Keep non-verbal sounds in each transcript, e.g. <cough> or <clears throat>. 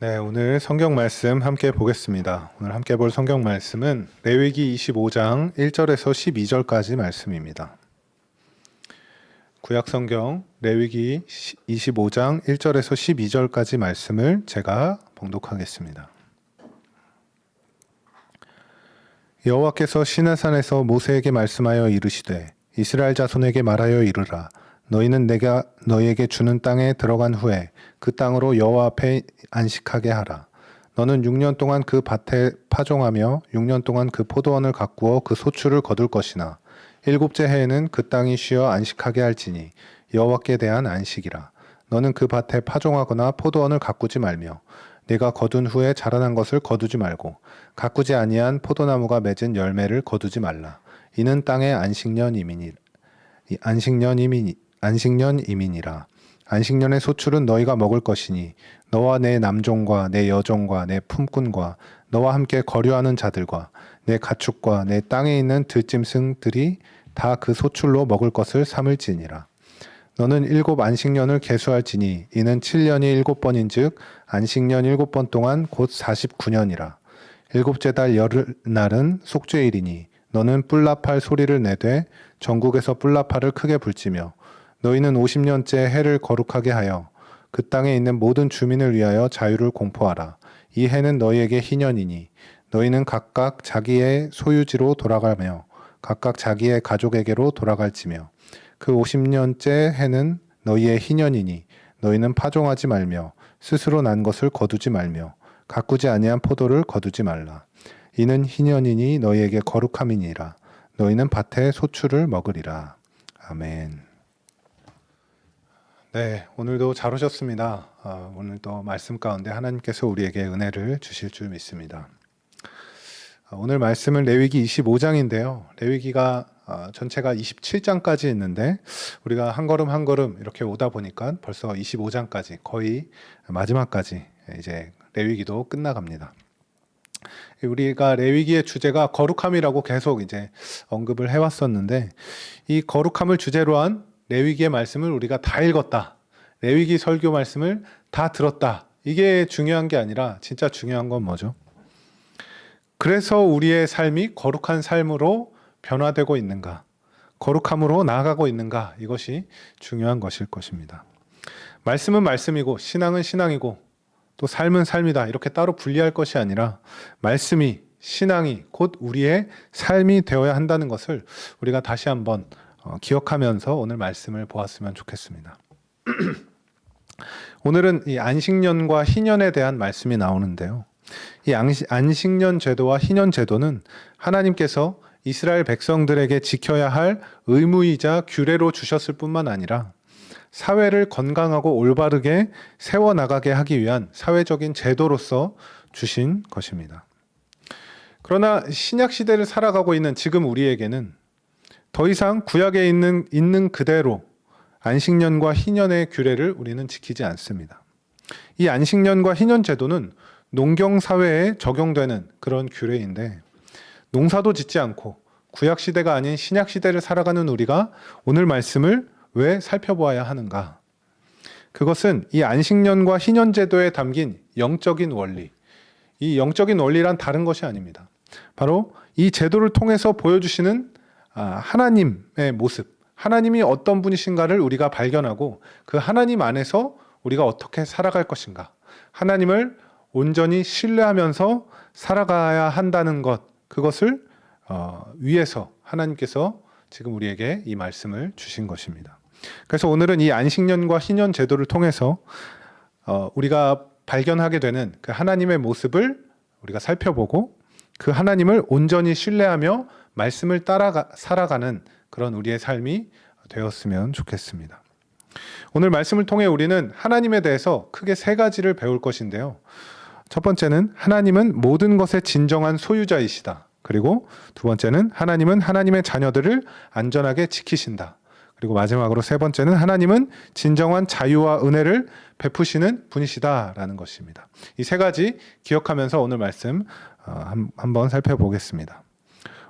네, 오늘 성경 말씀 함께 보겠습니다. 오늘 함께 볼 성경 말씀은 레위기 25장 1절에서 12절까지 말씀입니다. 구약 성경 레위기 25장 1절에서 12절까지 말씀을 제가 봉독하겠습니다. 여호와께서 시내산에서 모세에게 말씀하여 이르시되 이스라엘 자손에게 말하여 이르라 너희는 내가 너희에게 주는 땅에 들어간 후에 그 땅으로 여호와 앞에 안식하게 하라 너는 6년 동안 그 밭에 파종하며 6년 동안 그 포도원을 가꾸어 그 소출을 거둘 것이나 일곱째 해에는 그 땅이 쉬어 안식하게 할지니 여호와께 대한 안식이라 너는 그 밭에 파종하거나 포도원을 가꾸지 말며 내가 거둔 후에 자라난 것을 거두지 말고 가꾸지 아니한 포도나무가 맺은 열매를 거두지 말라. 이는 땅의 안식년이민이 안식년이민 안식년 이민이라. 안식년의 소출은 너희가 먹을 것이니 너와 내 남종과 내 여종과 내 품꾼과 너와 함께 거류하는 자들과 내 가축과 내 땅에 있는 들짐승들이 다 그 소출로 먹을 것을 삼을지니라. 너는 일곱 안식년을 계수할지니 이는 7년이 일곱 번인즉 안식년 일곱 번 동안 곧 49년이라. 일곱째 달 열날은 속죄일이니 너는 뿔나팔 소리를 내되 전국에서 뿔나팔을 크게 불지며 너희는 50년째 해를 거룩하게 하여 그 땅에 있는 모든 주민을 위하여 자유를 공포하라. 이 해는 너희에게 희년이니 너희는 각각 자기의 소유지로 돌아가며 각각 자기의 가족에게로 돌아갈지며 그 50년째 해는 너희의 희년이니 너희는 파종하지 말며 스스로 난 것을 거두지 말며 가꾸지 아니한 포도를 거두지 말라. 이는 희년이니 너희에게 거룩함이니라. 너희는 밭의 소출을 먹으리라. 아멘. 네, 오늘도 잘 오셨습니다. 아, 오늘도 말씀 가운데 하나님께서 우리에게 은혜를 주실 줄 믿습니다. 아, 오늘 말씀은 레위기 25장인데요. 레위기가 아, 전체가 27장까지 있는데 우리가 한 걸음 한 걸음 이렇게 오다 보니까 벌써 25장까지 거의 마지막까지 이제 레위기도 끝나갑니다. 우리가 레위기의 주제가 거룩함이라고 계속 이제 언급을 해왔었는데 이 거룩함을 주제로 한 레위기의 말씀을 우리가 다 읽었다. 레위기 설교 말씀을 다 들었다. 이게 중요한 게 아니라 진짜 중요한 건 뭐죠? 그래서 우리의 삶이 거룩한 삶으로 변화되고 있는가? 거룩함으로 나아가고 있는가? 이것이 중요한 것일 것입니다. 말씀은 말씀이고 신앙은 신앙이고 또 삶은 삶이다. 이렇게 따로 분리할 것이 아니라 말씀이 신앙이 곧 우리의 삶이 되어야 한다는 것을 우리가 다시 한번 어, 기억하면서 오늘 말씀을 보았으면 좋겠습니다. <clears throat> 오늘은 이 안식년과 희년에 대한 말씀이 나오는데요. 이 안식년 제도와 희년 제도는 하나님께서 이스라엘 백성들에게 지켜야 할 의무이자 규례로 주셨을 뿐만 아니라 사회를 건강하고 올바르게 세워나가게 하기 위한 사회적인 제도로서 주신 것입니다. 그러나 신약 시대를 살아가고 있는 지금 우리에게는 더 이상 구약에 있는, 있는 그대로 안식년과 희년의 규례를 우리는 지키지 않습니다. 이 안식년과 희년 제도는 농경 사회에 적용되는 그런 규례인데 농사도 짓지 않고 구약 시대가 아닌 신약 시대를 살아가는 우리가 오늘 말씀을 왜 살펴보아야 하는가? 그것은 이 안식년과 희년 제도에 담긴 영적인 원리, 이 영적인 원리란 다른 것이 아닙니다. 바로 이 제도를 통해서 보여주시는 아, 하나님의 모습, 하나님이 어떤 분이신가를 우리가 발견하고 그 하나님 안에서 우리가 어떻게 살아갈 것인가, 하나님을 온전히 신뢰하면서 살아가야 한다는 것, 그것을 어, 위해서 하나님께서 지금 우리에게 이 말씀을 주신 것입니다. 그래서 오늘은 이 안식년과 희년 제도를 통해서 어, 우리가 발견하게 되는 그 하나님의 모습을 우리가 살펴보고 그 하나님을 온전히 신뢰하며 말씀을 따라 살아가는 그런 우리의 삶이 되었으면 좋겠습니다. 오늘 말씀을 통해 우리는 하나님에 대해서 크게 세 가지를 배울 것인데요. 첫 번째는 하나님은 모든 것의 진정한 소유자이시다. 그리고 두 번째는 하나님은 하나님의 자녀들을 안전하게 지키신다. 그리고 마지막으로 세 번째는 하나님은 진정한 자유와 은혜를 베푸시는 분이시다라는 것입니다. 이 세 가지 기억하면서 오늘 말씀 어, 한번 살펴보겠습니다.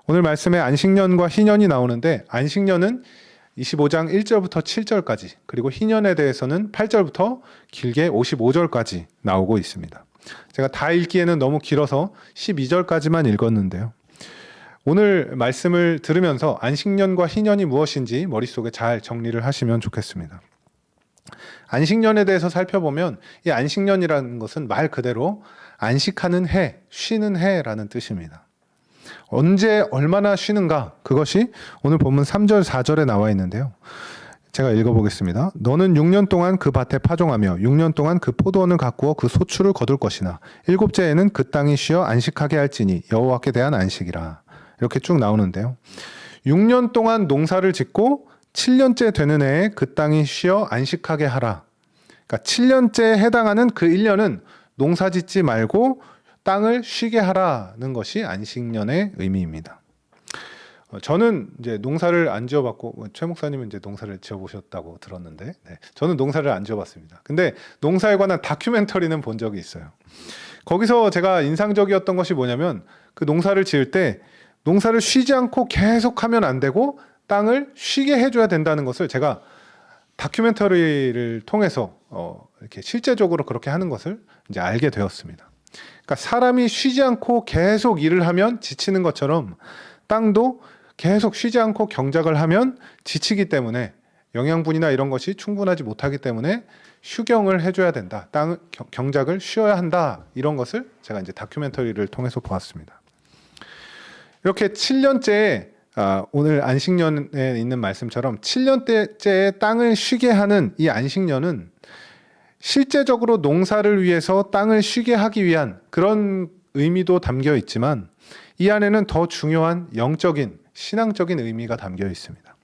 오늘 말씀에 안식년과 희년이 나오는데 안식년은 25장 1절부터 7절까지 그리고 희년에 대해서는 8절부터 길게 55절까지 나오고 있습니다. 제가 다 읽기에는 너무 길어서 12절까지만 읽었는데요. 오늘 말씀을 들으면서 안식년과 희년이 무엇인지 머릿속에 잘 정리를 하시면 좋겠습니다. 안식년에 대해서 살펴보면 이 안식년이라는 것은 말 그대로 안식하는 해, 쉬는 해라는 뜻입니다. 언제 얼마나 쉬는가? 그것이 오늘 본문 3절, 4절에 나와 있는데요. 제가 읽어보겠습니다. 너는 6년 동안 그 밭에 파종하며 6년 동안 그 포도원을 가꾸어 그 소출을 거둘 것이나 일곱째에는 그 땅이 쉬어 안식하게 할지니 여호와께 대한 안식이라. 이렇게 쭉 나오는데요. 6년 동안 농사를 짓고 7년째 되는 해에 그 땅이 쉬어 안식하게 하라. 그러니까 7년째에 해당하는 그 1년은 농사 짓지 말고 땅을 쉬게 하라는 것이 안식년의 의미입니다. 어, 저는 이제 농사를 안 지어봤고 뭐최 목사님은 이제 농사를 지어보셨다고 들었는데 네, 저는 농사를 안 지어봤습니다. 근데 농사에 관한 다큐멘터리는 본 적이 있어요. 거기서 제가 인상적이었던 것이 뭐냐면 그 농사를 지을 때 농사를 쉬지 않고 계속하면 안 되고 땅을 쉬게 해줘야 된다는 것을 제가 다큐멘터리를 통해서 어, 이렇게 실제적으로 그렇게 하는 것을 이제 알게 되었습니다. 그러니까 사람이 쉬지 않고 계속 일을 하면 지치는 것처럼 땅도 계속 쉬지 않고 경작을 하면 지치기 때문에 영양분이나 이런 것이 충분하지 못하기 때문에 휴경을 해줘야 된다. 땅 경- 경작을 쉬어야 한다. 이런 것을 제가 이제 다큐멘터리를 통해서 보았습니다. 이렇게 7년째 아, 오늘 안식년에 있는 말씀처럼 7년째에 땅을 쉬게 하는 이 안식년은 실제적으로 농사를 위해서 땅을 쉬게 하기 위한 그런 의미도 담겨 있지만 이 안에는 더 중요한 영적인 신앙적인 의미가 담겨 있습니다.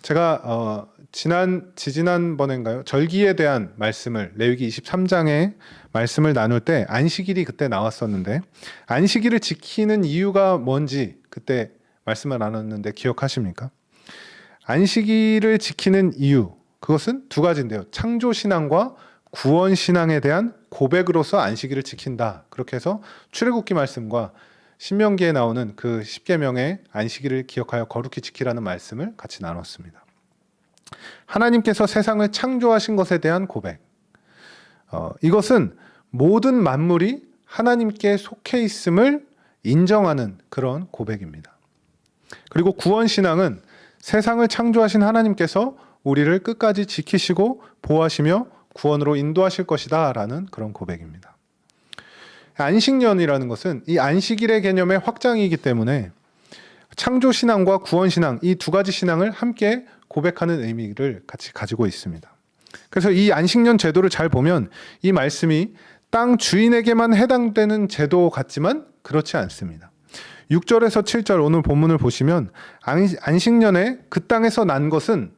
제가 어, 지난 지지난 번인가요 절기에 대한 말씀을 레위기 23장에 말씀을 나눌 때 안식일이 그때 나왔었는데 안식일을 지키는 이유가 뭔지 그때 말씀을 나눴는데 기억하십니까? 안식일을 지키는 이유 그것은 두 가지인데요. 창조 신앙과 구원 신앙에 대한 고백으로서 안식일을 지킨다. 그렇게 해서 출애굽기 말씀과 신명기에 나오는 그 10계명의 안식일을 기억하여 거룩히 지키라는 말씀을 같이 나눴습니다. 하나님께서 세상을 창조하신 것에 대한 고백. 어, 이것은 모든 만물이 하나님께 속해 있음을 인정하는 그런 고백입니다. 그리고 구원 신앙은 세상을 창조하신 하나님께서 우리를 끝까지 지키시고 보호하시며 구원으로 인도하실 것이다 라는 그런 고백입니다. 안식년이라는 것은 이 안식일의 개념의 확장이기 때문에 창조 신앙과 구원 신앙 이 두 가지 신앙을 함께 고백하는 의미를 같이 가지고 있습니다. 그래서 이 안식년 제도를 잘 보면 이 말씀이 땅 주인에게만 해당되는 제도 같지만 그렇지 않습니다. 6절에서 7절 오늘 본문을 보시면 안- 안식년에 그 땅에서 난 것은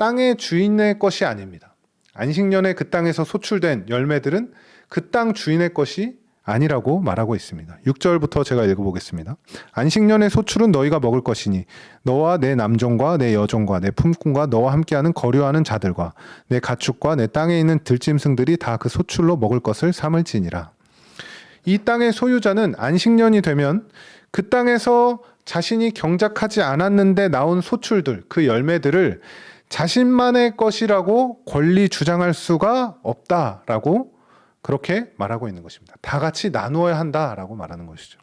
땅의 주인의 것이 아닙니다. 안식년에 그 땅에서 소출된 열매들은 그 땅 주인의 것이 아니라고 말하고 있습니다. 6절부터 제가 읽어보겠습니다. 안식년의 소출은 너희가 먹을 것이니 너와 내 남종과 내 여종과 내 품꾼과 너와 함께하는 거류하는 자들과 내 가축과 내 땅에 있는 들짐승들이 다 그 소출로 먹을 것을 삼을지니라. 이 땅의 소유자는 안식년이 되면 그 땅에서 자신이 경작하지 않았는데 나온 소출들, 그 열매들을 자신만의 것이라고 권리 주장할 수가 없다라고 그렇게 말하고 있는 것입니다. 다 같이 나누어야 한다라고 말하는 것이죠.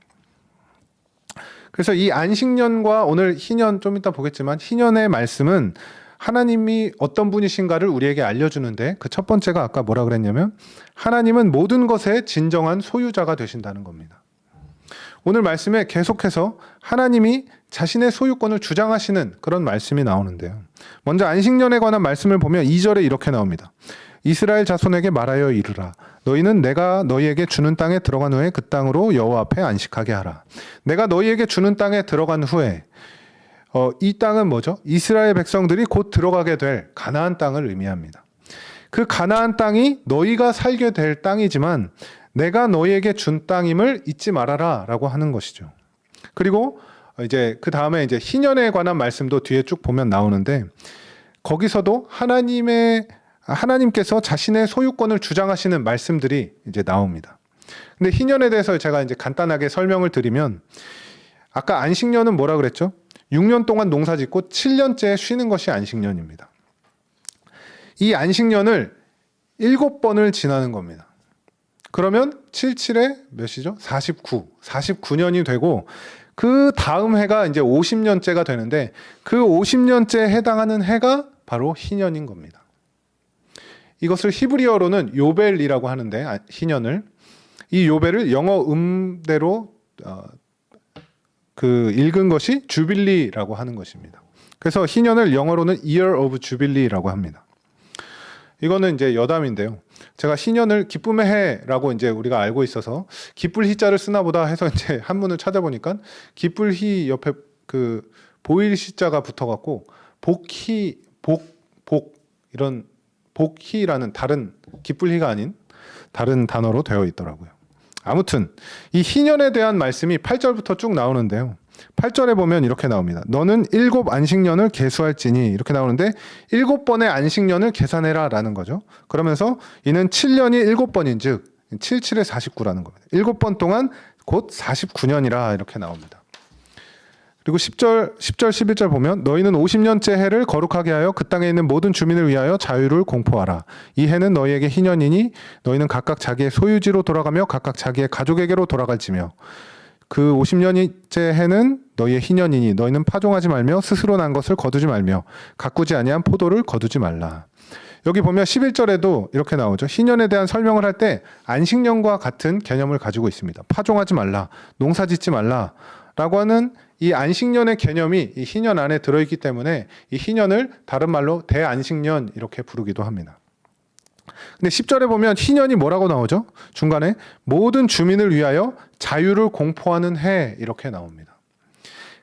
그래서 이 안식년과 오늘 희년 좀 이따 보겠지만 희년의 말씀은 하나님이 어떤 분이신가를 우리에게 알려주는데 그 첫 번째가 아까 뭐라 그랬냐면 하나님은 모든 것의 진정한 소유자가 되신다는 겁니다. 오늘 말씀에 계속해서 하나님이 자신의 소유권을 주장하시는 그런 말씀이 나오는데요. 먼저 안식년에 관한 말씀을 보면 2절에 이렇게 나옵니다. 이스라엘 자손에게 말하여 이르라. 너희는 내가 너희에게 주는 땅에 들어간 후에 그 땅으로 여호와 앞에 안식하게 하라. 내가 너희에게 주는 땅에 들어간 후에 어, 이 땅은 뭐죠? 이스라엘 백성들이 곧 들어가게 될 가나안 땅을 의미합니다. 그 가나안 땅이 너희가 살게 될 땅이지만 내가 너희에게 준 땅임을 잊지 말아라라고 하는 것이죠. 그리고 이제 그 다음에 이제 희년에 관한 말씀도 뒤에 쭉 보면 나오는데 거기서도 하나님의 하나님께서 자신의 소유권을 주장하시는 말씀들이 이제 나옵니다. 근데 희년에 대해서 제가 이제 간단하게 설명을 드리면 아까 안식년은 뭐라 그랬죠? 6년 동안 농사 짓고 7년째 쉬는 것이 안식년입니다. 이 안식년을 7번을 지나는 겁니다. 그러면 77에 몇이죠? 49. 49년이 되고 그 다음 해가 이제 50년째가 되는데 그 50년째에 해당하는 해가 바로 희년인 겁니다. 이것을 히브리어로는 요벨이라고 하는데 아, 희년을 이 요벨을 영어 음대로 어, 그 읽은 것이 주빌리라고 하는 것입니다. 그래서 희년을 영어로는 year of jubilee라고 합니다. 이거는 이제 여담인데요. 제가 희년을 기쁨의 해라고 이제 우리가 알고 있어서 기쁠 희자를 쓰나 보다 해서 <laughs> 이제 한문을 찾아보니까 기쁠 희 옆에 그 보일 시자가 붙어 갖고 복희 복 복 이런 복희라는 다른 기쁠 희가 아닌 다른 단어로 되어 있더라고요. 아무튼 이 희년에 대한 말씀이 8절부터 쭉 나오는데요. 8절에 보면 이렇게 나옵니다. 너는 일곱 안식년을 계수할지니 이렇게 나오는데 일곱 번의 안식년을 계산해라라는 거죠. 그러면서 이는 7년이 일곱 번인즉 77에 49라는 겁니다. 일곱 번 동안 곧 49년이라 이렇게 나옵니다. 그리고 10절, 10절, 11절 보면 너희는 50년째 해를 거룩하게 하여 그 땅에 있는 모든 주민을 위하여 자유를 공포하라. 이 해는 너희에게 희년이니 너희는 각각 자기의 소유지로 돌아가며 각각 자기의 가족에게로 돌아갈지며 그 50년째 해는 너희의 희년이니 너희는 파종하지 말며 스스로 난 것을 거두지 말며 가꾸지 아니한 포도를 거두지 말라. 여기 보면 11절에도 이렇게 나오죠. 희년에 대한 설명을 할 때 안식년과 같은 개념을 가지고 있습니다. 파종하지 말라, 농사 짓지 말라. 라고 하는 이 안식년의 개념이 이 희년 안에 들어있기 때문에 이 희년을 다른 말로 대안식년 이렇게 부르기도 합니다. 근데 10절에 보면 희년이 뭐라고 나오죠? 중간에 모든 주민을 위하여 자유를 공포하는 해 이렇게 나옵니다.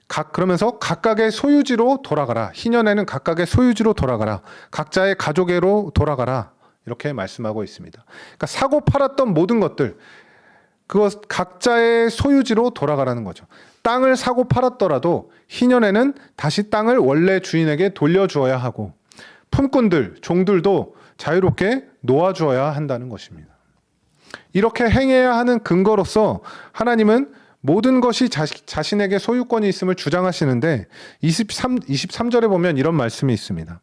각 그러면서 각각의 소유지로 돌아가라. 희년에는 각각의 소유지로 돌아가라. 각자의 가족애로 돌아가라. 이렇게 말씀하고 있습니다. 그러니까 사고 팔았던 모든 것들 그것 각자의 소유지로 돌아가라는 거죠. 땅을 사고 팔았더라도 희년에는 다시 땅을 원래 주인에게 돌려주어야 하고 품꾼들, 종들도 자유롭게 놓아주어야 한다는 것입니다. 이렇게 행해야 하는 근거로서 하나님은 모든 것이 자, 자신 에게 소유권이 있음을 주장하시는데 23, 23절에 보면 이런 말씀이 있습니다.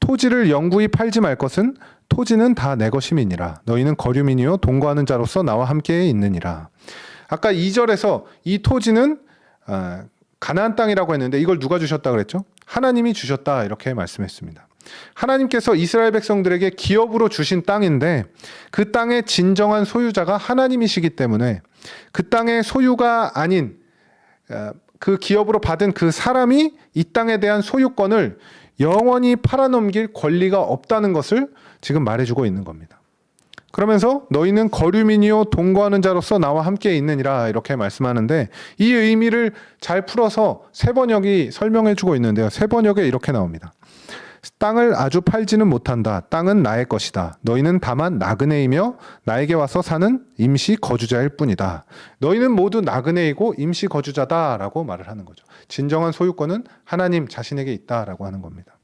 토지를 영구히 팔지 말 것은 토지는 다 내 것임이니라. 너희는 거류민이요 동거하는 자로서 나와 함께 있느니라. 아까 2절에서 이 토지는 아, 가나안 땅이라고 했는데 이걸 누가 주셨다 그랬죠? 하나님이 주셨다 이렇게 말씀했습니다. 하나님께서 이스라엘 백성들에게 기업으로 주신 땅인데 그 땅의 진정한 소유자가 하나님이시기 때문에 그 땅의 소유가 아닌 어, 그 기업으로 받은 그 사람이 이 땅에 대한 소유권을 영원히 팔아넘길 권리가 없다는 것을 지금 말해주고 있는 겁니다. 그러면서 너희는 거류민이요 동거하는 자로서 나와 함께 있느니라 이렇게 말씀하는데 이 의미를 잘 풀어서 세 번역이 설명해주고 있는데요. 세 번역에 이렇게 나옵니다. 땅을 아주 팔지는 못한다. 땅은 나의 것이다. 너희는 다만 나그네이며 나에게 와서 사는 임시 거주자일 뿐이다. 너희는 모두 나그네이고 임시 거주자다라고 말을 하는 거죠. 진정한 소유권은 하나님 자신에게 있다라고 하는 겁니다.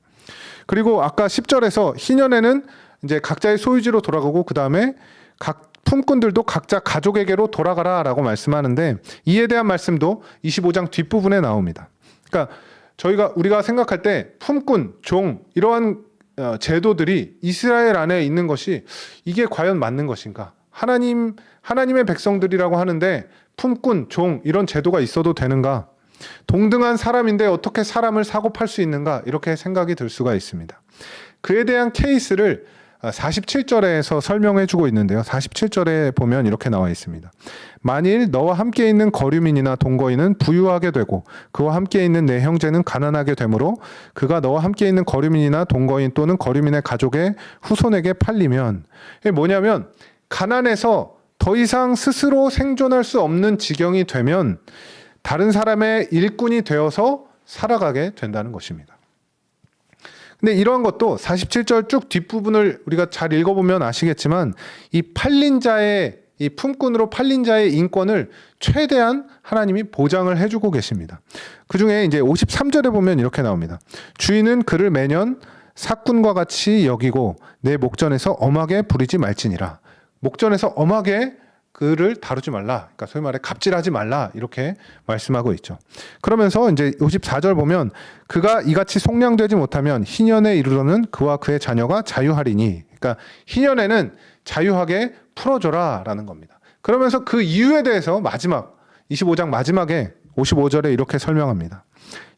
그리고 아까 10절에서 희년에는 이제 각자의 소유지로 돌아가고 그 다음에 각 품꾼들도 각자 가족에게로 돌아가라라고 말씀하는데 이에 대한 말씀도 25장 뒷부분에 나옵니다. 그러니까 저희가 우리가 생각할 때 품꾼, 종 이러한 어, 제도들이 이스라엘 안에 있는 것이 이게 과연 맞는 것인가? 하나님 하나님의 백성들이라고 하는데 품꾼, 종 이런 제도가 있어도 되는가? 동등한 사람인데 어떻게 사람을 사고 팔 수 있는가? 이렇게 생각이 들 수가 있습니다. 그에 대한 케이스를 47절에서 설명해 주고 있는데요. 47절에 보면 이렇게 나와 있습니다. 만일 너와 함께 있는 거류민이나 동거인은 부유하게 되고 그와 함께 있는 내 형제는 가난하게 되므로 그가 너와 함께 있는 거류민이나 동거인 또는 거류민의 가족의 후손에게 팔리면 뭐냐면 가난해서 더 이상 스스로 생존할 수 없는 지경이 되면 다른 사람의 일꾼이 되어서 살아가게 된다는 것입니다. 근데 이러한 것도 47절 쭉 뒷부분을 우리가 잘 읽어보면 아시겠지만 이 팔린 자의 이 품꾼으로 팔린 자의 인권을 최대한 하나님이 보장을 해주고 계십니다. 그 중에 이제 53절에 보면 이렇게 나옵니다. 주인은 그를 매년 사꾼과 같이 여기고 내 목전에서 엄하게 부리지 말지니라. 목전에서 엄하게 그를 다루지 말라. 그러니까 소위 말해 갑질하지 말라. 이렇게 말씀하고 있죠. 그러면서 이제 54절 보면 그가 이같이 속량되지 못하면 희년에 이르러는 그와 그의 자녀가 자유하리니. 그러니까 희년에는 자유하게 풀어줘라라는 겁니다. 그러면서 그 이유에 대해서 마지막 25장 마지막에 55절에 이렇게 설명합니다.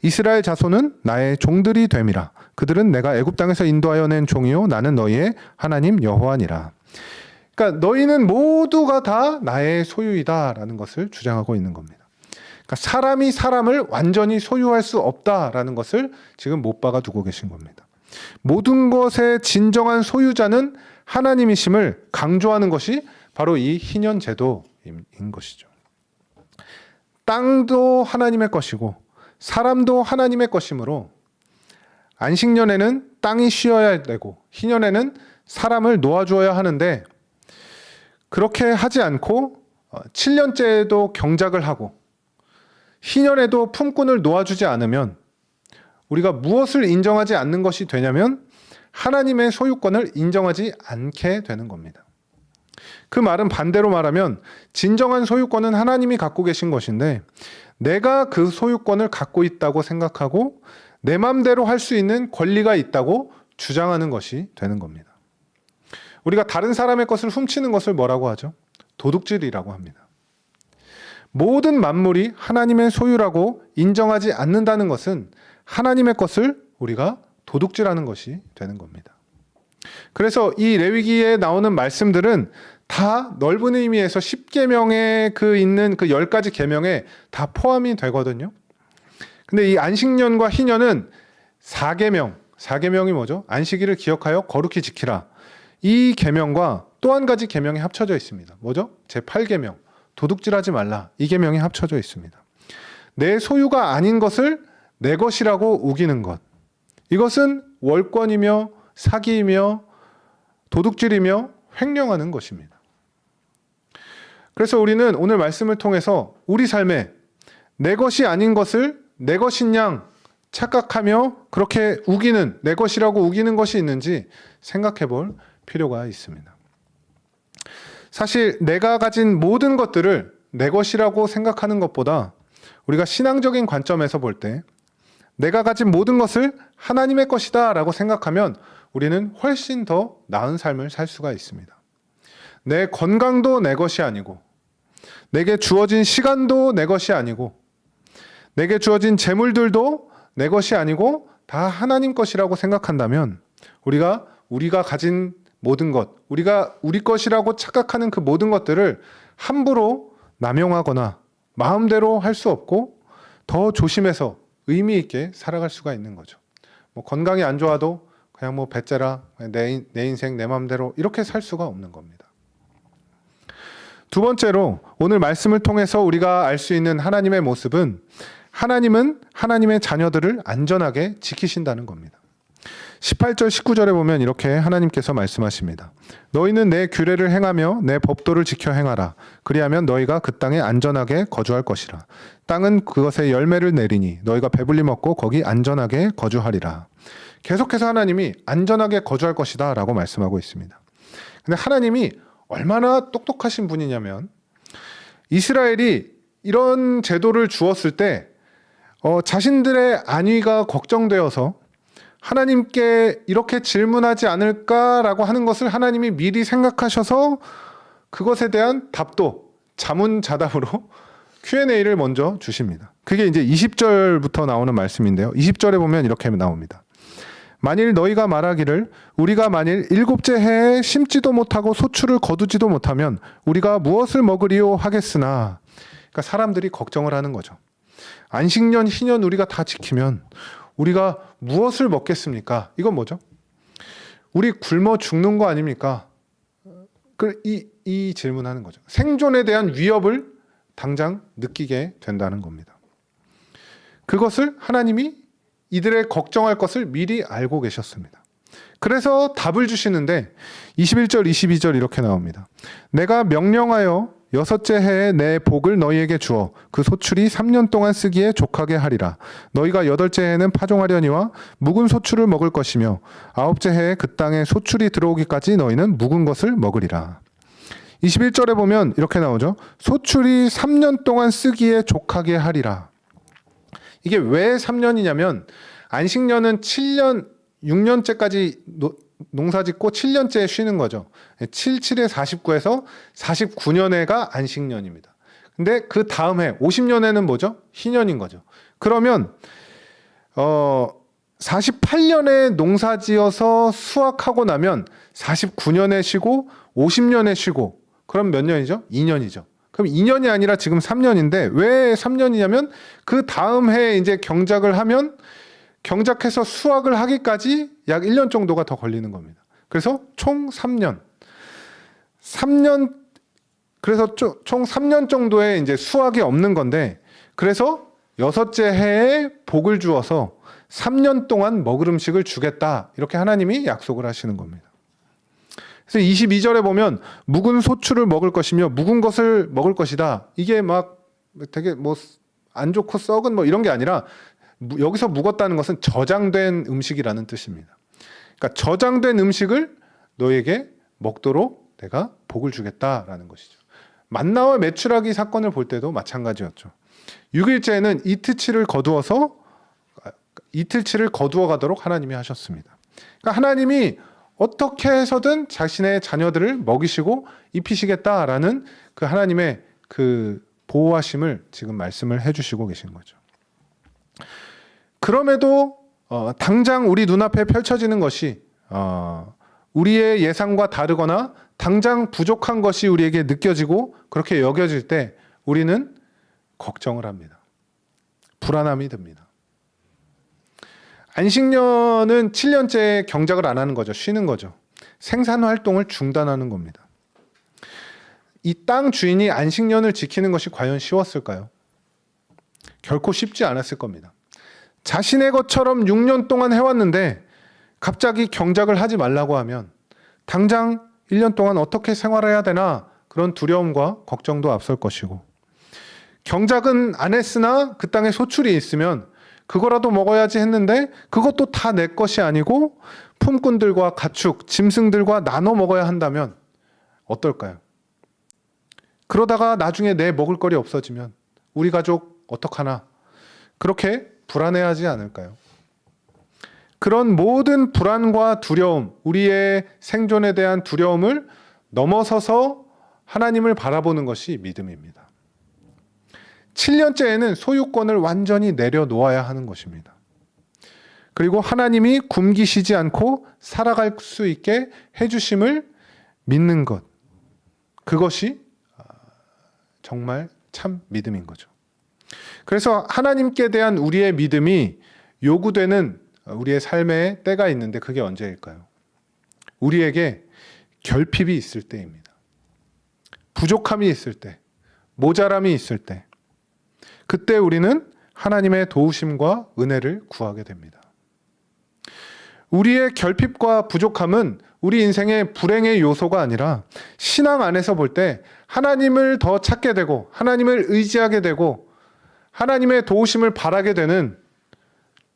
이스라엘 자손은 나의 종들이 됨이라. 그들은 내가 애굽 땅에서 인도하여 낸 종이요 나는 너희의 하나님 여호와니라. 그러니까 너희는 모두가 다 나의 소유이다라는 것을 주장하고 있는 겁니다. 그러니까 사람이 사람을 완전히 소유할 수 없다라는 것을 지금 못 박아 두고 계신 겁니다. 모든 것의 진정한 소유자는 하나님이심을 강조하는 것이 바로 이 희년 제도인 것이죠. 땅도 하나님의 것이고 사람도 하나님의 것이므로 안식년에는 땅이 쉬어야 되고 희년에는 사람을 놓아주어야 하는데 그렇게 하지 않고 7년째에도 경작을 하고 희년에도 품꾼을 놓아주지 않으면 우리가 무엇을 인정하지 않는 것이 되냐면 하나님의 소유권을 인정하지 않게 되는 겁니다. 그 말은 반대로 말하면 진정한 소유권은 하나님이 갖고 계신 것인데 내가 그 소유권을 갖고 있다고 생각하고 내 맘대로 할 수 있는 권리가 있다고 주장하는 것이 되는 겁니다. 우리가 다른 사람의 것을 훔치는 것을 뭐라고 하죠? 도둑질이라고 합니다. 모든 만물이 하나님의 소유라고 인정하지 않는다는 것은 하나님의 것을 우리가 도둑질하는 것이 되는 겁니다. 그래서 이 레위기에 나오는 말씀들은 다 넓은 의미에서 10계명에 그 있는 그 10가지 계명에 다 포함이 되거든요. 근데 이 안식년과 희년은 4계명, 4계명이 뭐죠? 안식일을 기억하여 거룩히 지키라. 이 계명과 또 한 가지 계명이 합쳐져 있습니다. 뭐죠? 제 8계명. 도둑질하지 말라. 이 계명이 합쳐져 있습니다. 내 소유가 아닌 것을 내 것이라고 우기는 것. 이것은 월권이며 사기이며 도둑질이며 횡령하는 것입니다. 그래서 우리는 오늘 말씀을 통해서 우리 삶에 내 것이 아닌 것을 내 것인 양 착각하며 그렇게 우기는 내 것이라고 우기는 것이 있는지 생각해 볼 필요가 있습니다. 사실 내가 가진 모든 것들을 내 것이라고 생각하는 것보다 우리가 신앙적인 관점에서 볼 때 내가 가진 모든 것을 하나님의 것이다 라고 생각하면 우리는 훨씬 더 나은 삶을 살 수가 있습니다. 내 건강도 내 것이 아니고, 내게 주어진 시간도 내 것이 아니고, 내게 주어진 재물들도 내 것이 아니고, 다 하나님 것이라고 생각한다면, 우리가, 우리가 가진 모든 것, 우리가 우리 것이라고 착각하는 그 모든 것들을 함부로 남용하거나 마음대로 할 수 없고, 더 조심해서 의미 있게 살아갈 수가 있는 거죠. 뭐 건강이 안 좋아도 그냥 뭐 배째라 내, 내 인생 내 맘대로 이렇게 살 수가 없는 겁니다. 두 번째로 오늘 말씀을 통해서 우리가 알 수 있는 하나님의 모습은 하나님은 하나님의 자녀들을 안전하게 지키신다는 겁니다. 18절 19절에 보면 이렇게 하나님께서 말씀하십니다. 너희는 내 규례를 행하며 내 법도를 지켜 행하라. 그리하면 너희가 그 땅에 안전하게 거주할 것이라. 땅은 그것의 열매를 내리니 너희가 배불리 먹고 거기 안전하게 거주하리라. 계속해서 하나님이 안전하게 거주할 것이다 라고 말씀하고 있습니다. 근데 하나님이 얼마나 똑똑하신 분이냐면 이스라엘이 이런 제도를 주었을 때 어, 자신들의 안위가 걱정되어서 하나님께 이렇게 질문하지 않을까라고 하는 것을 하나님이 미리 생각하셔서 그것에 대한 답도 자문자답으로 <laughs> Q&A를 먼저 주십니다. 그게 이제 20절부터 나오는 말씀인데요. 20절에 보면 이렇게 나옵니다. 만일 너희가 말하기를 우리가 만일 일곱째 해에 심지도 못하고 소출을 거두지도 못하면 우리가 무엇을 먹으리요 하겠으나 그러니까 사람들이 걱정을 하는 거죠. 안식년, 희년 우리가 다 지키면 우리가 무엇을 먹겠습니까? 이건 뭐죠? 우리 굶어 죽는 거 아닙니까? 그 이, 이 질문하는 거죠. 생존에 대한 위협을 당장 느끼게 된다는 겁니다. 그것을 하나님이 이들의 걱정할 것을 미리 알고 계셨습니다. 그래서 답을 주시는데 21절, 22절 이렇게 나옵니다. 내가 명령하여 여섯째 해에 내 복을 너희에게 주어 그 소출이 3년 동안 쓰기에 족하게 하리라. 너희가 여덟째 해에는 파종하려니와 묵은 소출을 먹을 것이며 아홉째 해에 그 땅에 소출이 들어오기까지 너희는 묵은 것을 먹으리라. 21절에 보면 이렇게 나오죠. 소출이 3년 동안 쓰기에 족하게 하리라. 이게 왜 3년이냐면 안식년은 7년, 6년째까지 농사 짓고 7년째 쉬는 거죠. 7, 7에 49에서 49년에가 안식년입니다. 근데 그 다음 해 50년에는 뭐죠? 희년인 거죠. 그러면 어 48년에 농사 지어서 수확하고 나면 49년에 쉬고 50년에 쉬고 그럼 몇 년이죠? 2년이죠. 그럼 2년이 아니라 지금 3년인데 왜 3년이냐면 그 다음 해에 이제 경작을 하면 경작해서 수확을 하기까지 약 1년 정도가 더 걸리는 겁니다. 그래서 총 3년. 3년 그래서 총 3년 정도의 이제 수확이 없는 건데 그래서 여섯째 해에 복을 주어서 3년 동안 먹을 음식을 주겠다. 이렇게 하나님이 약속을 하시는 겁니다. 그래서 22절에 보면 묵은 소출을 먹을 것이며 묵은 것을 먹을 것이다. 이게 막 되게 뭐 안 좋고 썩은 뭐 이런 게 아니라 무- 여기서 묵었다는 것은 저장된 음식이라는 뜻입니다. 그러니까 저장된 음식을 너에게 먹도록 내가 복을 주겠다라는 것이죠. 만나와 메추라기 사건을 볼 때도 마찬가지였죠. 6일째는 이틀치를 거두어서 이틀치를 거두어 가도록 하나님이 하셨습니다. 그러니까 하나님이 어떻게 해서든 자신의 자녀들을 먹이시고 입히시겠다라는 그 하나님의 그 보호하심을 지금 말씀을 해주시고 계신 거죠. 그럼에도 어, 당장 우리 눈앞에 펼쳐지는 것이 어, 우리의 예상과 다르거나 당장 부족한 것이 우리에게 느껴지고 그렇게 여겨질 때 우리는 걱정을 합니다. 불안함이 듭니다. 안식년은 7년째 경작을 안 하는 거죠. 쉬는 거죠. 생산 활동을 중단하는 겁니다. 이 땅 주인이 안식년을 지키는 것이 과연 쉬웠을까요? 결코 쉽지 않았을 겁니다. 자신의 것처럼 6년 동안 해왔는데 갑자기 경작을 하지 말라고 하면 당장 1년 동안 어떻게 생활해야 되나 그런 두려움과 걱정도 앞설 것이고 경작은 안 했으나 그 땅에 소출이 있으면 그거라도 먹어야지 했는데 그것도 다 내 것이 아니고 품꾼들과 가축, 짐승들과 나눠 먹어야 한다면 어떨까요? 그러다가 나중에 내 먹을 거리 없어지면 우리 가족 어떡하나? 그렇게 불안해하지 않을까요? 그런 모든 불안과 두려움, 우리의 생존에 대한 두려움을 넘어서서 하나님을 바라보는 것이 믿음입니다. 7년째에는 소유권을 완전히 내려놓아야 하는 것입니다. 그리고 하나님이 굶기시지 않고 살아갈 수 있게 해주심을 믿는 것. 그것이 아, 정말 참 믿음인 거죠. 그래서 하나님께 대한 우리의 믿음이 요구되는 우리의 삶의 때가 있는데 그게 언제일까요? 우리에게 결핍이 있을 때입니다. 부족함이 있을 때, 모자람이 있을 때, 그때 우리는 하나님의 도우심과 은혜를 구하게 됩니다. 우리의 결핍과 부족함은 우리 인생의 불행의 요소가 아니라 신앙 안에서 볼 때 하나님을 더 찾게 되고 하나님을 의지하게 되고 하나님의 도우심을 바라게 되는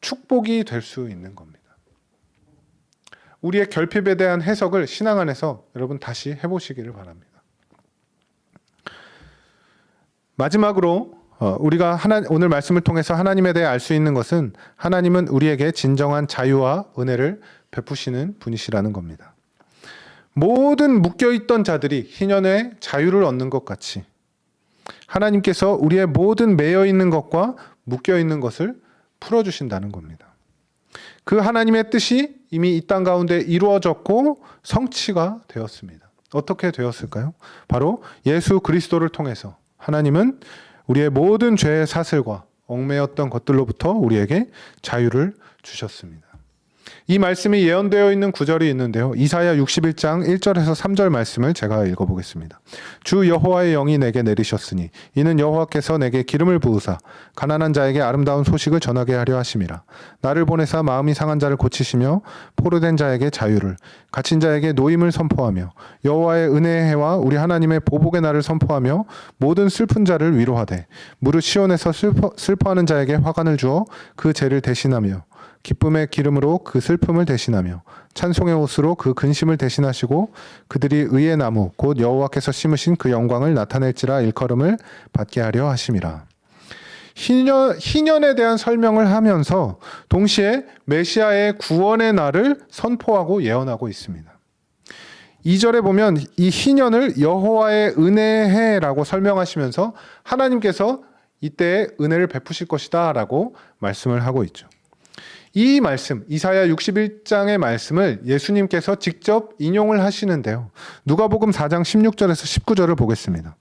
축복이 될 수 있는 겁니다. 우리의 결핍에 대한 해석을 신앙 안에서 여러분 다시 해보시기를 바랍니다. 마지막으로 어, 우리가 하나, 오늘 말씀을 통해서 하나님에 대해 알 수 있는 것은 하나님은 우리에게 진정한 자유와 은혜를 베푸시는 분이시라는 겁니다. 모든 묶여있던 자들이 희년의 자유를 얻는 것 같이 하나님께서 우리의 모든 매여 있는 것과 묶여 있는 것을 풀어주신다는 겁니다. 그 하나님의 뜻이 이미 이 땅 가운데 이루어졌고 성취가 되었습니다. 어떻게 되었을까요? 바로 예수 그리스도를 통해서 하나님은 우리의 모든 죄의 사슬과 얽매였던 것들로부터 우리에게 자유를 주셨습니다. 이 말씀이 예언되어 있는 구절이 있는데요. 이사야 61장 1절에서 3절 말씀을 제가 읽어보겠습니다. 주 여호와의 영이 내게 내리셨으니 이는 여호와께서 내게 기름을 부으사 가난한 자에게 아름다운 소식을 전하게 하려 하심이라. 나를 보내사 마음이 상한 자를 고치시며 포로된 자에게 자유를 갇힌 자에게 노임을 선포하며 여호와의 은혜의 해와 우리 하나님의 보복의 날을 선포하며 모든 슬픈 자를 위로하되 무릇 시온에서 슬퍼, 슬퍼하는 자에게 화관을 주어 그 죄를 대신하며 기쁨의 기름으로 그 슬픔을 대신하며 찬송의 옷으로 그 근심을 대신하시고 그들이 의의 나무 곧 여호와께서 심으신 그 영광을 나타낼지라 일컬음을 받게 하려 하심이라. 희년, 희년에 대한 설명을 하면서 동시에 메시아의 구원의 날을 선포하고 예언하고 있습니다. 2절에 보면 이 희년을 여호와의 은혜해라고 설명하시면서 하나님께서 이때 은혜를 베푸실 것이다라고 말씀을 하고 있죠. 이 말씀, 이사야 61장의 말씀을 예수님께서 직접 인용을 하시는데요. 누가복음 4장 16절에서 19절을 보겠습니다.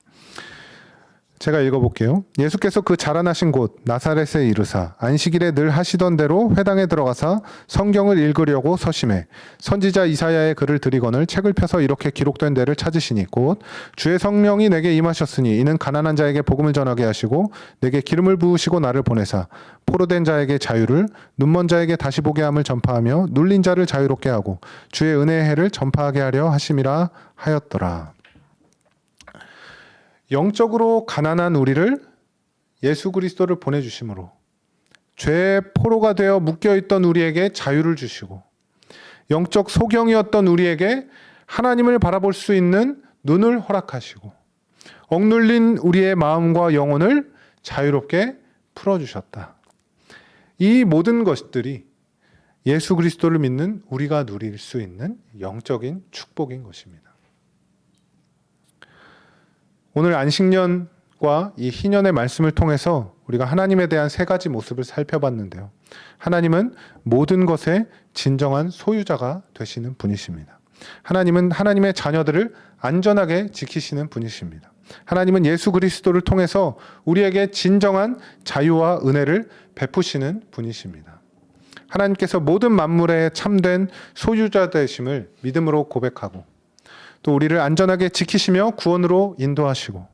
제가 읽어볼게요. 예수께서 그 자라나신 곳 나사렛에 이르사 안식일에 늘 하시던 대로 회당에 들어가사 성경을 읽으려고 서심해 선지자 이사야의 글을 드리거늘 책을 펴서 이렇게 기록된 데를 찾으시니 곧 주의 성령이 내게 임하셨으니 이는 가난한 자에게 복음을 전하게 하시고 내게 기름을 부으시고 나를 보내사 포로된 자에게 자유를 눈먼 자에게 다시 보게 함을 전파하며 눌린 자를 자유롭게 하고 주의 은혜의 해를 전파하게 하려 하심이라 하였더라. 영적으로 가난한 우리를 예수 그리스도를 보내주심으로 죄의 포로가 되어 묶여있던 우리에게 자유를 주시고 영적 소경이었던 우리에게 하나님을 바라볼 수 있는 눈을 허락하시고 억눌린 우리의 마음과 영혼을 자유롭게 풀어주셨다. 이 모든 것들이 예수 그리스도를 믿는 우리가 누릴 수 있는 영적인 축복인 것입니다. 오늘 안식년과 이 희년의 말씀을 통해서 우리가 하나님에 대한 세 가지 모습을 살펴봤는데요. 하나님은 모든 것의 진정한 소유자가 되시는 분이십니다. 하나님은 하나님의 자녀들을 안전하게 지키시는 분이십니다. 하나님은 예수 그리스도를 통해서 우리에게 진정한 자유와 은혜를 베푸시는 분이십니다. 하나님께서 모든 만물의 참된 소유자 되심을 믿음으로 고백하고 또 우리를 안전하게 지키시며 구원으로 인도하시고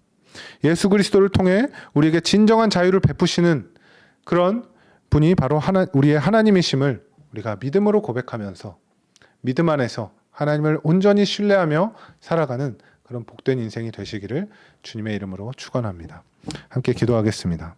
예수 그리스도를 통해 우리에게 진정한 자유를 베푸시는 그런 분이 바로 하나, 우리의 하나님이심을 우리가 믿음으로 고백하면서 믿음 안에서 하나님을 온전히 신뢰하며 살아가는 그런 복된 인생이 되시기를 주님의 이름으로 축원합니다. 함께 기도하겠습니다.